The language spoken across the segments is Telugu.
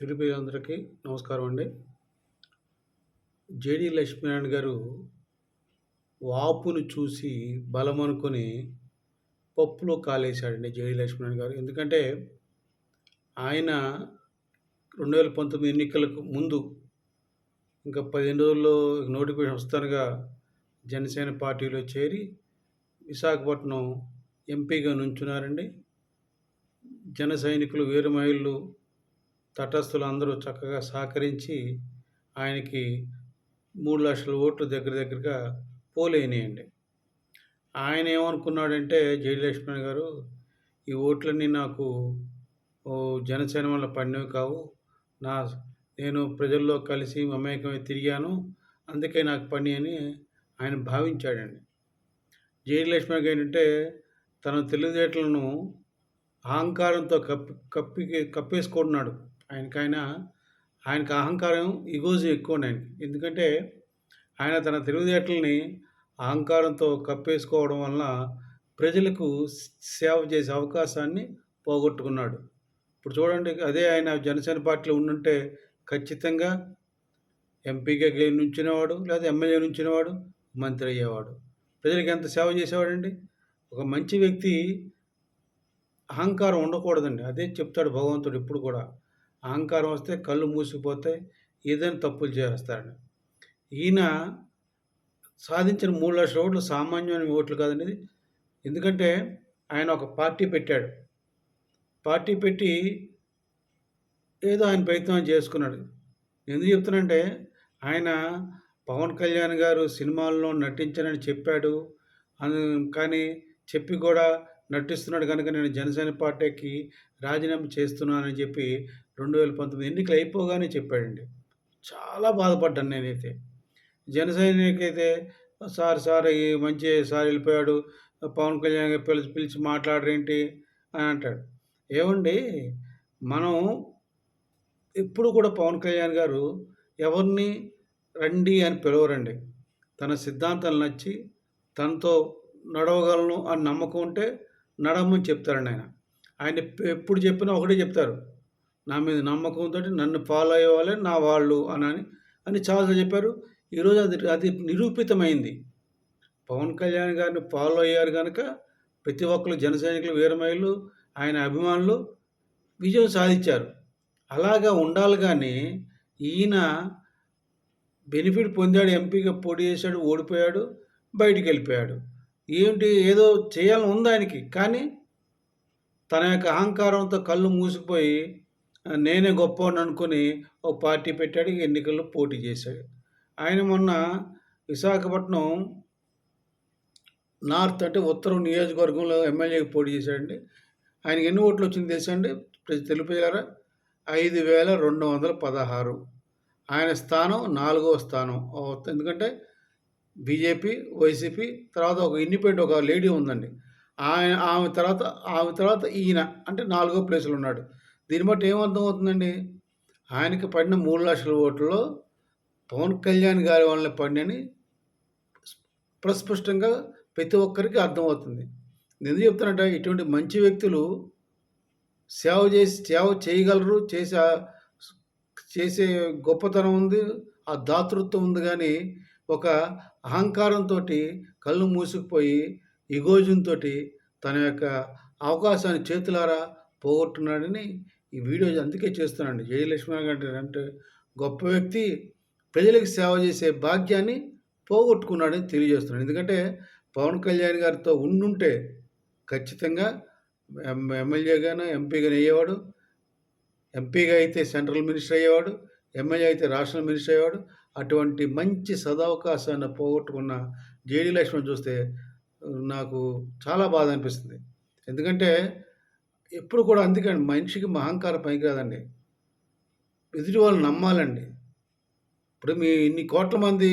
తిరుపతి అందరికీ నమస్కారం అండి జేడి లక్ష్మీనారాయణ గారు వాపును చూసి బలం అనుకొని పప్పులో కాలేశాడండి జేడి లక్ష్మీనారాయణ గారు. ఎందుకంటే ఆయన రెండు వేల పంతొమ్మిది ఎన్నికలకు ముందు ఇంకా పదిహేను రోజుల్లో నోటిఫికేషన్ వస్తానుగా జనసేన పార్టీలో చేరి విశాఖపట్నం ఎంపీగా నుంచున్నారండి. జన సైనికులు వీరమహిళలు తటస్థులు అందరూ చక్కగా సహకరించి ఆయనకి మూడు లక్షల ఓట్లు దగ్గర దగ్గరగా పోలేనియండి. ఆయన ఏమనుకున్నాడంటే జైలు లక్ష్మణ్ గారు ఈ ఓట్లన్నీ నాకు ఓ జనసేన వల్ల పడినవి కావు. నా నేను ప్రజల్లో కలిసి మమేకమై తిరిగాను. అందుకే నాకు పని అని ఆయన భావించాడండి. జైలు లక్ష్మణ్ గారు ఏంటంటే తన తెలివితేటలను అహంకారంతో కప్పి కప్పి కప్పేసుకుంటున్నాడు. ఆయనకైనా ఆయనకు అహంకారం ఇగోజు ఎక్కువ ఆయనకి. ఎందుకంటే ఆయన తన తెలివితేటలని అహంకారంతో కప్పేసుకోవడం వలన ప్రజలకు సేవ చేసే అవకాశాన్ని పోగొట్టుకున్నాడు. ఇప్పుడు చూడండి అదే ఆయన జనసేన పార్టీలో ఉండుంటే ఖచ్చితంగా ఎంపీగా నుంచినవాడు లేదా ఎమ్మెల్యే నుంచినవాడు మంత్రి అయ్యేవాడు. ప్రజలకు ఎంత సేవ చేసేవాడండి? ఒక మంచి వ్యక్తి అహంకారం ఉండకూడదండి. అదే చెప్తాడు భగవంతుడు ఇప్పుడు కూడా. అహంకారం వస్తే కళ్ళు మూసిపోతాయి ఏదైనా తప్పులు చేస్తారని. ఈయన సాధించిన మూడు లక్షల ఓట్లు సామాన్యమైన ఓట్లు కాదనేది. ఎందుకంటే ఆయన ఒక పార్టీ పెట్టాడు. పార్టీ పెట్టి ఏదో ఆయన ప్రయత్నం చేసుకున్నాడు. ఎందుకు చెప్తున్నానంటే ఆయన పవన్ కళ్యాణ్ గారు సినిమాల్లో నటించనని చెప్పాడు. కానీ చెప్పి కూడా నటిస్తున్నాడు కనుక నేను జనసేన పార్టీకి రాజీనామా చేస్తున్నానని చెప్పి రెండు వేల పంతొమ్మిది ఎన్నికలు అయిపోగానే చెప్పాడండి. చాలా బాధపడ్డాను నేనైతే. జనసైనికైతే సార్ సార్ ఈ మంచి సార్ వెళ్ళిపోయాడు. పవన్ కళ్యాణ్ పిలిచి పిలిచి మాట్లాడరేంటి అని అంటాడు. ఏమండి మనం ఎప్పుడు కూడా పవన్ కళ్యాణ్ గారు ఎవరిని రండి అని పిలవరండి. తన సిద్ధాంతాలు నచ్చి తనతో నడవగలను అని నమ్మకం ఉంటే నడమని చెప్తారండి ఆయన. ఆయన ఎప్పుడు చెప్పినా ఒకటే చెప్తారు. నా మీద నమ్మకంతో నన్ను ఫాలో అయ్యేవాళ్ళే నా వాళ్ళు అని అని చాలా చెప్పారు. ఈరోజు అది అది నిరూపితమైంది. పవన్ కళ్యాణ్ గారిని ఫాలో అయ్యారు కనుక ప్రతి ఒక్కరు జన సైనికులు వీరమహిళలు ఆయన అభిమానులు విజయం సాధించారు. అలాగా ఉండాలి కానీ ఈయన బెనిఫిట్ పొందాడు ఎంపీగా పోటీ చేశాడు ఓడిపోయాడు బయటికి వెళ్ళిపోయాడు. ఏంటి ఏదో చేయాలని ఉంది ఆయనకి. కానీ తన యొక్క అహంకారంతో కళ్ళు మూసిపోయి నేనే గొప్ప అనుకుని ఒక పార్టీ పెట్టాడు ఎన్నికల్లో పోటీ చేశాడు. ఆయన మొన్న విశాఖపట్నం నార్త్ అంటే ఉత్తరం నియోజకవర్గంలో ఎమ్మెల్యేకి పోటీ చేశాడండి. ఆయనకి ఎన్ని ఓట్లు వచ్చింది తెలుసా అండి? తెలిపారా ఐదు వేల రెండు వందల పదహారు. ఆయన స్థానం నాలుగవ స్థానం. ఎందుకంటే బీజేపీ వైసీపీ తర్వాత ఒక ఇండిపెండెంట్ ఒక లేడీ ఉందండి. ఆయన ఆమె తర్వాత ఆమె తర్వాత ఈయన అంటే నాలుగో ప్లేసులు ఉన్నాడు. దీన్ని బట్టి ఏమర్థం అవుతుందండి ఆయనకి పడిన మూడు లక్షల ఓట్లలో పవన్ కళ్యాణ్ గారి వల్ల పడినని ప్రస్పష్టంగా ప్రతి ఒక్కరికి అర్థమవుతుంది. ఎందుకు చెప్తానంటే ఇటువంటి మంచి వ్యక్తులు సేవ చేసి సేవ చేయగలరు చేసే చేసే గొప్పతనం ఉంది ఆ దాతృత్వం ఉంది కానీ ఒక అహంకారంతో కళ్ళు మూసుకుపోయి ఇగోజంతో తన యొక్క అవకాశాన్ని చేతులారా పోగొట్టున్నాడని ఈ వీడియో అందుకే చేస్తున్నాడు. జయలక్ష్మి గారు అంటే గొప్ప వ్యక్తి ప్రజలకు సేవ చేసే భాగ్యాన్ని పోగొట్టుకున్నాడని తెలియజేస్తున్నాడు. ఎందుకంటే పవన్ కళ్యాణ్ గారితో ఉండుంటే ఖచ్చితంగా ఎమ్మెల్యేగాను ఎంపీగా అయ్యేవాడు ఎంపీగా అయితే సెంట్రల్ మినిస్టర్ అయ్యేవాడు ఎమ్మెల్యే అయితే రాష్ట్ర మినిస్టర్ అయ్యేవాడు అటువంటి మంచి సదవకాశాన్ని పోగొట్టుకున్న జేడి లక్ష్మణ్ చూస్తే నాకు చాలా బాధ అనిపిస్తుంది. ఎందుకంటే ఎప్పుడు కూడా అందుకని మనిషికి మహంకారం పనికిరాదండి. ఎదుటి వాళ్ళు నమ్మాలండి. ఇప్పుడు మీ ఇన్ని కోట్ల మంది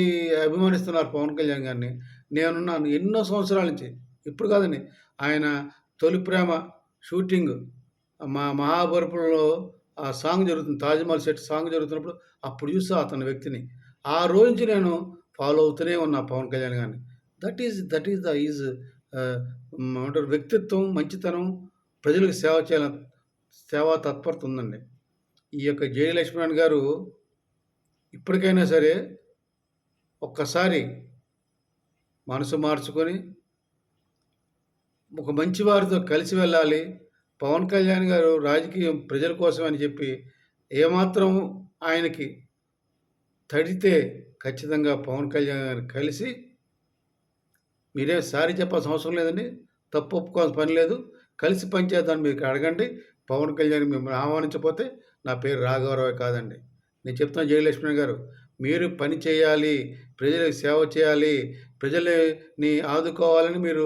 అభిమానిస్తున్నారు పవన్ కళ్యాణ్ గారిని. నేనున్నాను ఎన్నో సంవత్సరాల నుంచి. ఇప్పుడు కాదండి. ఆయన తొలి ప్రేమ షూటింగ్ మా మహాబరుపులో ఆ సాంగ్ జరుగుతుంది తాజ్మహల్ సెట్ సాంగ్ జరుగుతున్నప్పుడు అప్పుడు చూసా అతని వ్యక్తిని. ఆ రోజు నుంచి నేను ఫాలో అవుతూనే ఉన్నా పవన్ కళ్యాణ్ గారిని that is that is the is ఏమంటారు వ్యక్తిత్వం మంచితనం ప్రజలకు సేవ చేయాల సేవా తత్పరత ఉందండి ఈ యొక్క జె. లక్ష్మణ్ గారు ఇప్పటికైనా సరే ఒక్కసారి మనసు మార్చుకొని ఒక మంచి వారితో కలిసి వెళ్ళాలి. పవన్ కళ్యాణ్ గారు రాజకీయం ప్రజల కోసం అని చెప్పి ఏమాత్రం ఆయనకి తడితే ఖచ్చితంగా పవన్ కళ్యాణ్ గారిని కలిసి మీరేం సారీ చెప్పాల్సిన అవసరం లేదండి. తప్పు ఒప్పుకోవాల్సిన పని లేదు. కలిసి పనిచేద్దామని మీకు అడగండి. పవన్ కళ్యాణ్ మిమ్మల్ని ఆహ్వానించకపోతే నా పేరు రాఘవరావు కాదండి. నేను చెప్తాను జయలక్ష్మి గారు మీరు పని చేయాలి. ప్రజలకు సేవ చేయాలి. ప్రజలని ఆదుకోవాలని మీరు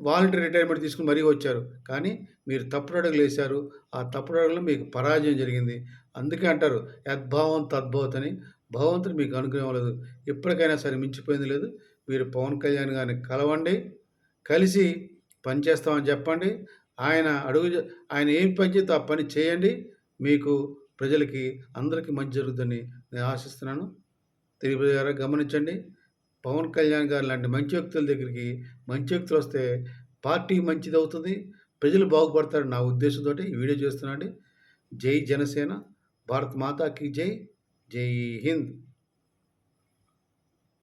వాలంటరీ రిటైర్మెంట్ తీసుకొని మరీ వచ్చారు. కానీ మీరు తప్పుడు అడుగులు వేశారు ఆ తప్పుడు అడుగులో మీకు పరాజయం జరిగింది. అందుకే అంటారు యద్భావం తద్భవత్ అని. భగవంతుడు మీకు అనుగ్రహం లేదు. ఇప్పటికైనా సరే మించిపోయింది లేదు. మీరు పవన్ కళ్యాణ్ గారిని కలవండి. కలిసి పని చేస్తామని చెప్పండి. ఆయన అడుగు ఆయన ఏం పని చేస్తే ఆ పని చేయండి. మీకు ప్రజలకి అందరికీ మంచి జరుగుతుందని నేను ఆశిస్తున్నాను. తెలుగు ప్రజలారా గమనించండి. పవన్ కళ్యాణ్ గారు లాంటి మంచి వ్యక్తుల దగ్గరికి మంచి వ్యక్తులు వస్తే పార్టీ మంచిదవుతుంది. ప్రజలు బాగుపడతారు నా ఉద్దేశంతోటి ఈ వీడియో చేస్తున్నాండి జై జనసేన. భారత్ మాతాకి జై. జై హింద్.